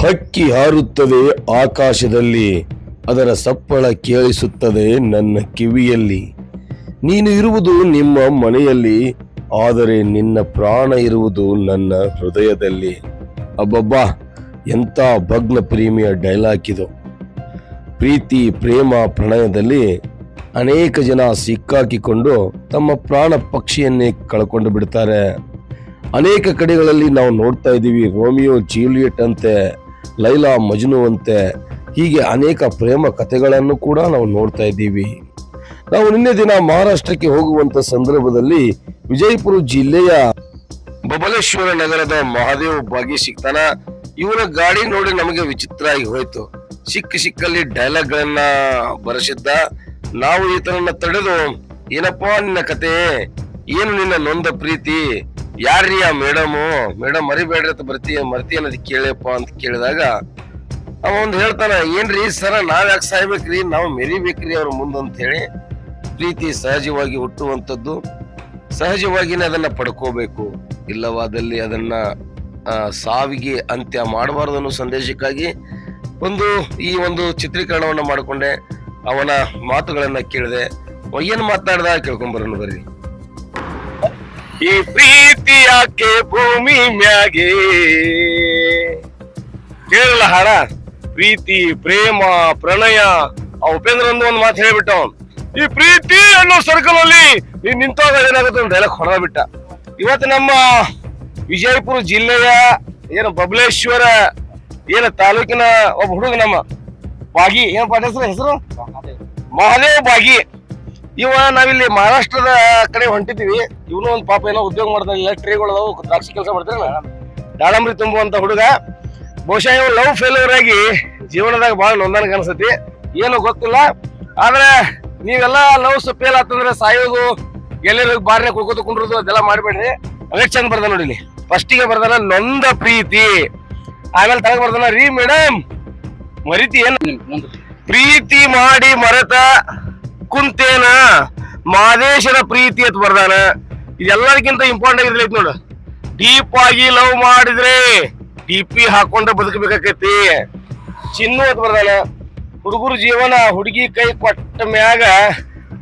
ಹಕ್ಕಿ ಹಾರುತ್ತದೆ ಆಕಾಶದಲ್ಲಿ, ಅದರ ಸಪ್ಪಳ ಕೇಳಿಸುತ್ತದೆ ನನ್ನ ಕಿವಿಯಲ್ಲಿ. ನೀನು ಇರುವುದು ನಿಮ್ಮ ಮನೆಯಲ್ಲಿ, ಆದರೆ ನಿನ್ನ ಪ್ರಾಣ ಇರುವುದು ನನ್ನ ಹೃದಯದಲ್ಲಿ. ಅಬ್ಬಬ್ಬಾ, ಎಂಥ ಭಗ್ನ ಪ್ರೇಮಿಯ ಡೈಲಾಗ್ ಇದು. ಪ್ರೀತಿ, ಪ್ರೇಮ, ಪ್ರಣಯದಲ್ಲಿ ಅನೇಕ ಜನ ಸಿಕ್ಕಾಕಿಕೊಂಡು ತಮ್ಮ ಪ್ರಾಣ ಪಕ್ಷಿಯನ್ನೇ ಕಳ್ಕೊಂಡು ಬಿಡ್ತಾರೆ. ಅನೇಕ ಕಡೆಗಳಲ್ಲಿ ನಾವು ನೋಡ್ತಾ ಇದ್ದೀವಿ ರೋಮಿಯೋ ಜೂಲಿಯಟ್ ಅಂತೆ. ಲೈಲಾ ಮಜ್ನು ಅಂತೆ ಹೀಗೆ ಅನೇಕ ಪ್ರೇಮ ಕಥೆಗಳನ್ನು ಕೂಡ ನಾವು ನೋಡ್ತಾ ಇದ್ದೀವಿ. ನಾವು ನಿನ್ನೆ ದಿನ ಮಹಾರಾಷ್ಟ್ರಕ್ಕೆ ಹೋಗುವಂತ ಸಂದರ್ಭದಲ್ಲಿ ವಿಜಯಪುರ ಜಿಲ್ಲೆಯ ಬಬಲೇಶ್ವರ ನಗರದ ಮಹಾದೇವ್ ಬಾಗಿ ಸಿಗ್ತಾನ. ಇವರ ಗಾಡಿ ನೋಡಿ ನಮಗೆ ವಿಚಿತ್ರ ಆಗಿ ಹೋಯ್ತು. ಸಿಕ್ಕ ಸಿಕ್ಕಲ್ಲಿ ಡೈಲಾಗ್ ಗಳನ್ನ ಬರೆಸಿದ್ದ. ನಾವು ಈತನನ್ನ ತಡೆದು, ಏನಪ್ಪಾ ನಿನ್ನ ಕತೆ? ಏನು ನಿನ್ನ ನೊಂದ ಪ್ರೀತಿ? ಯಾರ್ರೀ ಆ ಮೇಡಮು? ಮೇಡಮ್ ಮರಿಬೇಡ್ರಿ ಅಂತ ಬರ್ತೀಯ, ಮರ್ತಿ ಅನ್ನೋದು ಕೇಳಪ್ಪ ಅಂತ ಕೇಳಿದಾಗ ಅವ ಒಂದ್ ಹೇಳ್ತಾನ, ಏನ್ರಿ ಸರ, ನಾವ್ ಯಾಕೆ ಸಾಯ್ಬೇಕ್ರಿ? ನಾವು ಮೆರಿಬೇಕ್ರಿ ಅವ್ರ ಮುಂದಂತ ಹೇಳಿ ಪ್ರೀತಿ ಸಹಜವಾಗಿ ಹುಟ್ಟುವಂಥದ್ದು. ಸಹಜವಾಗಿನೇ ಅದನ್ನ ಪಡ್ಕೋಬೇಕು. ಇಲ್ಲವಾದಲ್ಲಿ ಅದನ್ನ ಸಾವಿಗೆ ಅಂತ್ಯ ಮಾಡಬಾರದು ಅನ್ನೋ ಸಂದೇಶಕ್ಕಾಗಿ ಒಂದು ಈ ಒಂದು ಚಿತ್ರೀಕರಣವನ್ನು ಮಾಡಿಕೊಂಡೆ. ಅವನ ಮಾತುಗಳನ್ನ ಕೇಳಿದೆ. ಏನು ಮಾತಾಡ್ದ ಕೇಳ್ಕೊಂಬರೋಣ ಬರ್ರಿ. ಈ ಪ್ರೀತಿ ಯಾಕೆ ಭೂಮಿ ಮ್ಯಾಗೆ? ಕೇಳಲ್ಲ ಹಾಡ? ಪ್ರೀತಿ ಪ್ರೇಮ ಪ್ರಣಯ ಆ ಉಪೇಂದ್ರ ಒಂದು ಒಂದು ಮಾತು ಹೇಳ್ಬಿಟ್ಟ ಅವನು. ಈ ಪ್ರೀತಿ ಅನ್ನೋ ಸರ್ಕಲ್ ಅಲ್ಲಿ ನೀನ್ ನಿಂತಾಗ ಏನಾಗುತ್ತೆ ಅಂತ ಡೈಲಾಗ್ ಹೊಡೆದ ಬಿಟ್ಟ ಇವತ್ತು ನಮ್ಮ ವಿಜಯಪುರ ಜಿಲ್ಲೆಯ ಏನು ಬಬಲೇಶ್ವರ ಏನು ತಾಲೂಕಿನ ಒಬ್ಬ ಹುಡುಗ ನಮ್ಮ ಬಾಗಿ. ಏನಪ್ಪ ಹೆಸರು? ಹೆಸರು ಮಹಾದೇವ್ ಬಾಗಿ. ಇವ ನಾವಿಲ್ಲಿ ಮಹಾರಾಷ್ಟ್ರದ ಕಡೆ ಹೊಂಟಿದೀವಿ ಇವನು ಒಂದು ಪಾಪ ಏನೋ ಉದ್ಯೋಗ ಮಾಡ್ತಾನೆ ಇಲ್ಲ ಟ್ರೇಗಳು ಅದಾವು ದ್ರಾಕ್ಷಿ ಕೆಲಸ ಮಾಡ್ತಾರಲ್ಲ ದಾಳಂಬ್ರಿ ತುಂಬುವಂತ ಹುಡುಗ. ಬಹುಶಃ ಇವ್ ಲವ್ ಫೇಲ್ಯೂರ್ ಆಗಿ ಜೀವನದಾಗ ಬಹಳ ನೊಂದನ ಅನ್ಸತಿ ಏನು ಗೊತ್ತಿಲ್ಲ. ಆದ್ರೆ ನೀವೆಲ್ಲ ಲವ್ ಫೇಲ್ ಆತಂದ್ರೆ ಸಾಯೋದು ಎಲ್ಲರೂ ಬಾರ್ನೆ ಕುಳ್ಕೋತ ಕುಂಡ್ರದು ಅದೆಲ್ಲ ಮಾಡ್ಬೇಡ್ರಿ. ಅದೇ ಚಂದ ಬರ್ದ ನೋಡಿ ಫಸ್ಟ್ ಫಸ್ಟಿಗೆ ಬರ್ದಾನ ನೊಂದ ಪ್ರೀತಿ. ಆಮೇಲೆ ತಳಗ ಬರ್ದಾನ ರೀ ಮೇಡಮ್ ಮರಿತಿ ಏನ್? ಪ್ರೀತಿ ಮಾಡಿ ಮರೆತ ಕುಂತೇನ? ಮಾದೇಶನ ಪ್ರೀತಿ ಅಂತ ಬರ್ದಾನ. ಇದೆಲ್ಲದಕ್ಕಿಂತ ಇಂಪಾರ್ಟೆಂಟ್ ಆಗಿರ್ಲೈತಿ ನೋಡು. ಡೀಪ್ ಆಗಿ ಲವ್ ಮಾಡಿದ್ರೆ ಡಿಪಿ ಹಾಕೊಂಡ್ರೆ ಬದುಕಬೇಕಾಕೈತಿ. ಚಿನ್ನು ಅಂತ ಬರ್ದಾನ. ಹುಡುಗರು ಜೀವನ, ಹುಡುಗಿ ಕೈ ಕೊಟ್ಟ ಮ್ಯಾಗ,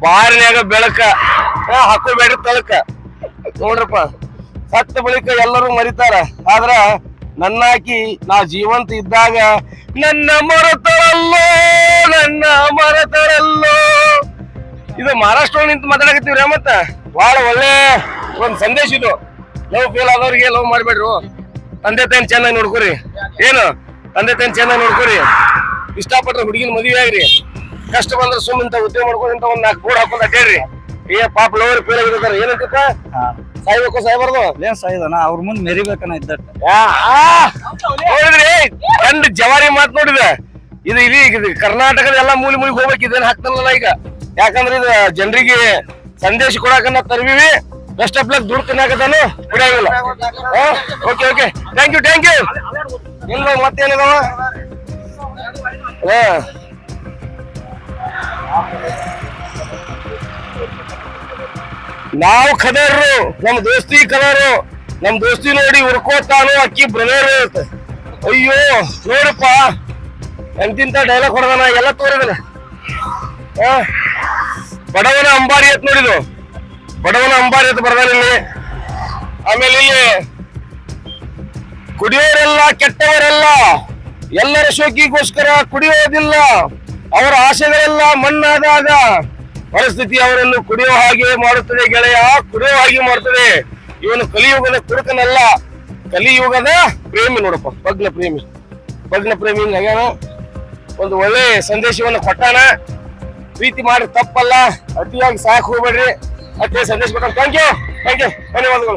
ಬಾರಿನ್ಯಾಗ ಬೆಳಕ. ಹಾಕೋಬೇಡ ತಳಕ. ನೋಡ್ರಪ್ಪ, ಸತ್ತ ಬಳಿಕ ಎಲ್ಲರೂ ಮರಿತಾರ. ಆದ್ರ ನನ್ನಾಕಿ ನಾ ಜೀವಂತ ಇದ್ದಾಗ ನನ್ನ ಮರತರಲ್ಲೋ ನನ್ನ ಮರತರಲ್ಲೋ. ಇದು ಮಹಾರಾಷ್ಟ್ರ ನಿಂತು ಮಾತಾಡಕತ್ತೀವ್ರಿ ಮತ್ತ? ಬಹಳ ಒಳ್ಳೆ ಒಂದ್ ಸಂದೇಶ ಇದು. ಲವ್ ಫೇಲ್ ಆದವ್ರಿಗೆ ಲವ್ ಮಾಡ್ಬೇಡ್ರು. ತಂದೆ ತಾಯಿ ಚೆನ್ನಾಗಿ ನೋಡ್ಕೊರಿ. ಏನು? ತಂದೆ ತಾಯಿ ಚೆನ್ನಾಗಿ ನೋಡ್ಕೊರಿ. ಇಷ್ಟಪಟ್ರೆ ಹುಡುಗಿನ ಮದುವೆ ಆಗ್ರಿ. ಕಷ್ಟ ಬಂದ್ರೆ ಸುಮ್ಮಂತ ಉದ್ಯೋಗ ಮಾಡ್ಕೊಂತ ಒಂದ್ ನಾಲ್ಕು ಬೋರ್ಡ್ ಹಾಕೊಂಡ್ ಅಡ್ಡಾಡ್ರಿ. ಏ ಪಾಪ ಲವರ್ ಫೇಲ್ ಆಗಿರ್ತಾರೆ ಏನಂತ ಸಾಯ್ಬೇಕು ಸಾಯ್ಬಾರ್ದು? ಏನ್ ಸಾಯ್ದಾನ? ಅವ್ರ ಮುಂದೆ ಮೆರಿಬೇಕನ ಇದ್ದಟ್ಟ ನೋಡಿದ್ರಿ? ಕಂಡು ಜವಾರಿ ಮಾತ್ ನೋಡಿದ್ರೆ ಇದು ಇಲ್ಲಿ ಇದು ಕರ್ನಾಟಕದ ಎಲ್ಲಾ ಮೂಲಿ ಮೂಲಿಗೆ ಹೋಗ್ಬೇಕು ಇದೇನು ಹಾಕ್ತಾನಲ್ಲ ಈಗ? ಯಾಕಂದ್ರೆ ಇದು ಜನರಿಗೆ ಸಂದೇಶ ಕೊಡಾಕನ್ನ ತರ್ವಿವಿ ಬೆಸ್ಟ್ ಆಫ್ ಲಕ್ ದುಡ್ಡು ತಿನ್ನಾಕತಾನು ಬಿಡಂಗಿಲ್ಲ okay okay thank you thank you ಇಲ್ಲ ಮತ್ತೇನಿದಾವ? ಹಾ. ನಾವು ಕದರ್ರು ನಮ್ ದೋಸ್ತಿ ಕದರು ನಮ್ ದೋಸ್ತಿ ನೋಡಿ ಹುಡ್ಕೋತಾನು ಅಕ್ಕಿ ಬ್ರದರ್ ಅಯ್ಯೋ ನೋಡಪ್ಪ. ಎಂತಿಂತ ಡೈಲಾಗ್ ಹೊಡೆದಾನ? ಎಲ್ಲ ತೋರಿದನ? ಆ, ಬಡವನ ಅಂಬಾರಿ ಅಂತ ನೋಡಿದು ಬಡವನ ಅಂಬಾರಿ ಅಂತ ಬರ್ದಾನ ಇಲ್ಲಿ. ಆಮೇಲೆ ಇಲ್ಲಿ ಕುಡಿಯೋರೆಲ್ಲ ಕೆಟ್ಟವರೆಲ್ಲ, ಎಲ್ಲರ ಶೋಕಿಗೋಸ್ಕರ ಕುಡಿಯೋದಿಲ್ಲ. ಅವರ ಆಸೆಗಳೆಲ್ಲ ಮಣ್ಣಾದಾಗ ಪರಿಸ್ಥಿತಿ ಅವರನ್ನು ಕುಡಿಯೋ ಹಾಗೆ ಮಾಡುತ್ತದೆ ಗೆಳೆಯ, ಕುಡಿಯೋ ಹಾಗೆ ಮಾಡುತ್ತದೆ. ಇವನು ಕಲಿಯುಗದ ಕುಡುಕನಲ್ಲ ಕಲಿಯುಗದ ಪ್ರೇಮಿ ನೋಡಪ್ಪ ಭಗ್ನ ಪ್ರೇಮಿ. ಭಗ್ನ ಪ್ರೇಮಿ ಹಿಂಗ್ ಒಂದು ಒಳ್ಳೆ ಸಂದೇಶವನ್ನು ಕೊಟ್ಟಾನ. ಪ್ರೀತಿ ಮಾಡಿ ತಪ್ಪಲ್ಲ. ಅತಿಯಾಗಿ ಸಾಕು ಹೋಗ್ಬೇಡ್ರಿ. ಅತಿ ಸಂದೇಶ ಥ್ಯಾಂಕ್ ಯು ಥ್ಯಾಂಕ್ ಯು ಧನ್ಯವಾದಗಳು.